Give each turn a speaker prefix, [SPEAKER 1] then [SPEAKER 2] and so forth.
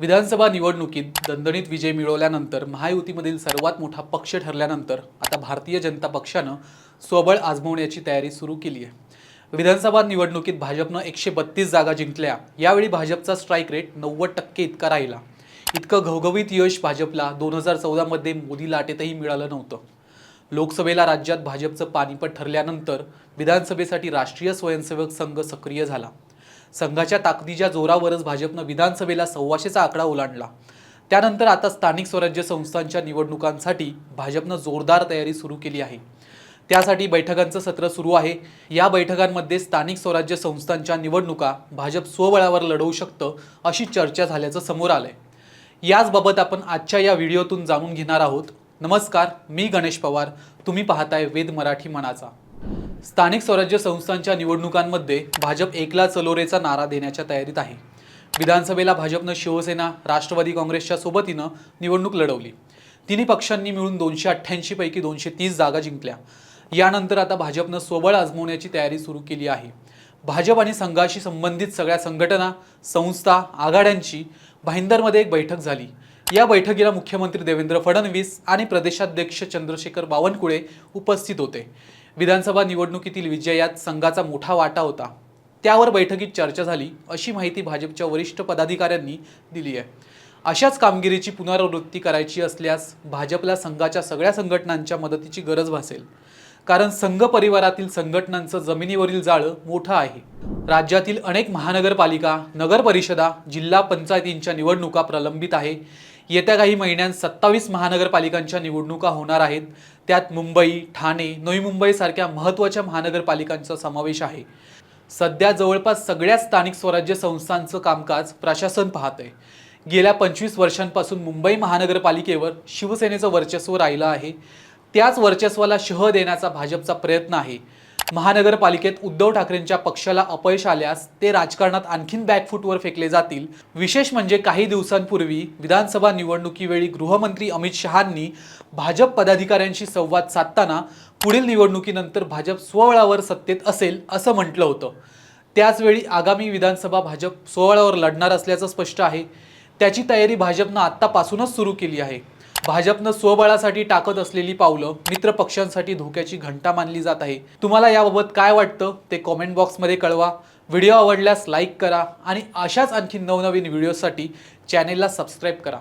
[SPEAKER 1] विधानसभा निवडणुकीत दणदणीत विजय मिळवल्यानंतर महायुतीमधील सर्वात मोठा पक्ष ठरल्यानंतर आता भारतीय जनता पक्षानं स्वबळ आजमवण्याची तयारी सुरू केली आहे. विधानसभा निवडणुकीत भाजपनं एकशे बत्तीस जागा जिंकल्या. यावेळी भाजपचा स्ट्राईक रेट नव्वद टक्के इतका राहिला. इतकं घवघवीत यश भाजपला दोन हजार चौदामध्ये मोदी लाटेतही मिळालं नव्हतं. लोकसभेला राज्यात भाजपचं पानिपत ठरल्यानंतर विधानसभेसाठी राष्ट्रीय स्वयंसेवक संघ सक्रिय झाला. संघाच्या ताकदीच्या जोरावरच भाजपनं विधानसभेला सव्वाशेचा आकडा ओलांडला. त्यानंतर आता स्थानिक स्वराज्य संस्थांच्या निवडणुकांसाठी भाजपनं जोरदार तयारी सुरू केली आहे. त्यासाठी बैठकांचं सत्र सुरू आहे. या बैठकांमध्ये स्थानिक स्वराज्य संस्थांच्या निवडणुका भाजप स्वबळावर लढवू शकतं अशी चर्चा झाल्याचं समोर आलंय. याचबाबत आपण आजच्या या व्हिडिओतून जाणून घेणार आहोत. नमस्कार मी गणेश पवार. तुम्ही पाहताय वेद मराठी मनाचा. स्थानिक स्वराज्य संस्थांच्या निवडणुकांमध्ये भाजप एकला चलोरेचा नारा देण्याच्या तयारीत आहे. विधानसभेला भाजपनं शिवसेना राष्ट्रवादी काँग्रेसच्या सोबतीनं निवडणूक लढवली. तिन्ही पक्षांनी मिळून दोनशे अठ्ठ्याऐंशी पैकी दोनशे तीस जागा जिंकल्या. यानंतर आता भाजपनं स्वबळ आजमवण्याची तयारी सुरू केली आहे. भाजप आणि संघाशी संबंधित सगळ्या संघटना संस्था आघाड्यांची भाईंदरमध्ये एक बैठक झाली. या बैठकीला मुख्यमंत्री देवेंद्र फडणवीस आणि प्रदेशाध्यक्ष चंद्रशेखर बावनकुळे उपस्थित होते. विधानसभा निवडणुकीतील विजयात संघाचा मोठा वाटा होता. त्यावर बैठकीत चर्चा झाली अशी माहिती भाजपच्या वरिष्ठ पदाधिकाऱ्यांनी दिली आहे. अशाच कामगिरीची पुनरावृत्ती करायची असल्यास भाजपला संघाच्या सगळ्या संघटनांच्या मदतीची गरज भासेल. कारण संघ परिवारातील संघटनांचं जमिनीवरील जाळं मोठं आहे. राज्यातील अनेक महानगरपालिका नगर परिषदा जिल्हा पंचायतींच्या निवडणुका प्रलंबित आहे. येत्या काही महिन्यात सत्तावीस महानगरपालिकांच्या निवडणुका होणार आहेत. त्यात मुंबई ठाणे नवी मुंबईसारख्या महत्त्वाच्या महानगरपालिकांचा समावेश आहे. सध्या जवळपास सगळ्या स्थानिक स्वराज्य संस्थांचं कामकाज प्रशासन पाहतंय. गेल्या पंचवीस वर्षांपासून मुंबई महानगरपालिकेवर शिवसेनेचं वर्चस्व राहिलं आहे. त्याच वर्चस्वाला शह देण्याचा भाजपचा प्रयत्न आहे. महानगरपालिकेत उद्धव ठाकरेंच्या पक्षाला अपयश आल्यास ते राजकारणात आणखीन बॅकफूटवर फेकले जातील. विशेष म्हणजे काही दिवसांपूर्वी विधानसभा निवडणुकीवेळी गृहमंत्री अमित शहांनी भाजप पदाधिकाऱ्यांशी संवाद साधताना पुढील निवडणुकीनंतर भाजप स्वबळावर सत्तेत असेल असं म्हटलं होतं. त्याचवेळी आगामी विधानसभा भाजप स्वबळावर लढणार असल्याचं स्पष्ट आहे. त्याची तयारी भाजपनं आत्तापासूनच सुरू केली आहे. भाजपनं स्वबळासाठी टाकत असलेली पावलं मित्र पक्षांसाठी धोक्याची घंटा मानली जात आहे. तुम्हाला याबाबत काय वाटतं ते कॉमेंट बॉक्समध्ये कळवा. व्हिडिओ आवडल्यास लाईक करा आणि अशाच आणखी नवनवीन व्हिडिओसाठी चॅनेलला सबस्क्राईब करा.